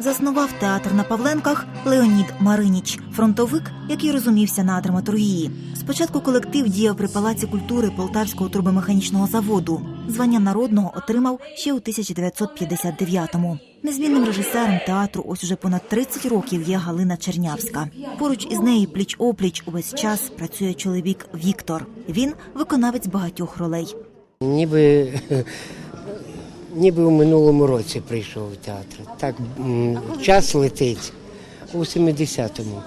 Заснував театр на Павленках Леонід Мариніч, фронтовик, який розумівся на драматургії. Спочатку колектив діяв при палаці культури Полтавського трубомеханічного заводу. Звання народного отримав ще у 1959-му. Незмінним режисером театру ось уже понад 30 років є Галина Чернявська. Поруч із нею пліч опліч увесь час працює чоловік Віктор. Він виконавець багатьох ролей. Ніби, ніби у минулому році прийшов в театр. Так час летить у 70-му.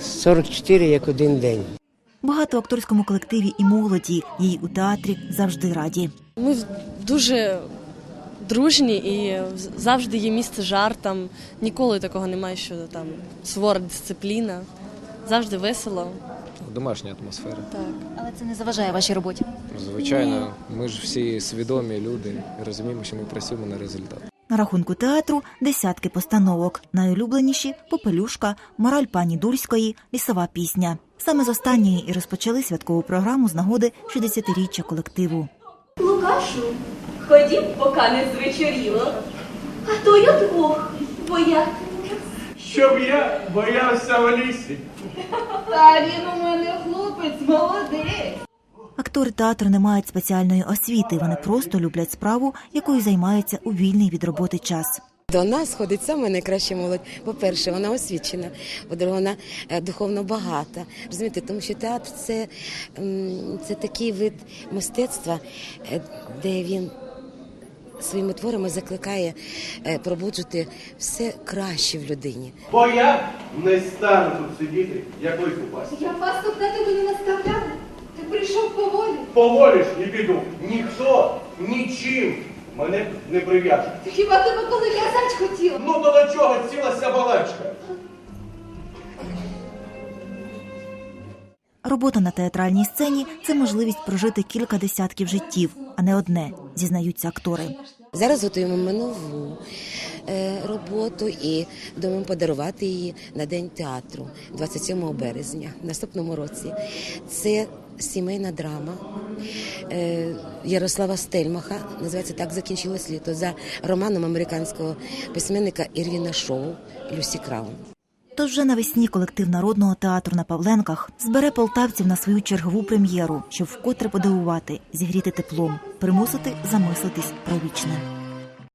44 як один день. Багато в акторському колективі і молоді їй у театрі завжди раді. Ми дуже дружні і завжди є місце жартам. Ніколи такого немає, що там сувора дисципліна. Завжди весело. Домашня атмосфера. Так. Але це не заважає вашій роботі. Звичайно, ми ж всі свідомі люди і розуміємо, що ми працюємо на результат. На рахунку театру десятки постановок. Найулюбленіші попелюшка, мораль пані Дульської, лісова пісня. Саме з останньої і розпочали святкову програму з нагоди 60-річчя колективу. Лукашу, ходім, поки не звечоріло. А то я двох боятимусь. Щоб я боявся в лісі. Та він у мене хлопець молодець. Актори театру не мають спеціальної освіти. Вони просто люблять справу, якою займаються у вільний від роботи час. До нас ходить саме найкраща молодь. По-перше, вона освічена, по-друге, вона е, духовно багата. Розумієте, тому що театр це, це такий вид мистецтва, е, де він своїми творами закликає е, пробуджувати все краще в людині. Бо я не стану тут сидіти, як у пасі. Я пастух на тебе не наставляла. Ти прийшов поволі. Поволіш і піду. Ніхто нічим мене не прив'яже. Хіба тебе коли в'язать хотіла? Ну то до чого цілася балачка? Робота на театральній сцені це можливість прожити кілька десятків життів, а не одне, зізнаються актори. Зараз готуємо ми нову е, роботу і думаємо подарувати її на день театру 27 березня в наступному році. Це сімейна драма е, Ярослава Стельмаха. Називається так закінчилось літо за романом американського письменника Ірвіна Шоу Люсі Краун. Тож вже навесні колектив народного театру на Павленках збере полтавців на свою чергову прем'єру, щоб вкотре подивувати, зігріти теплом, примусити замислитись про вічне.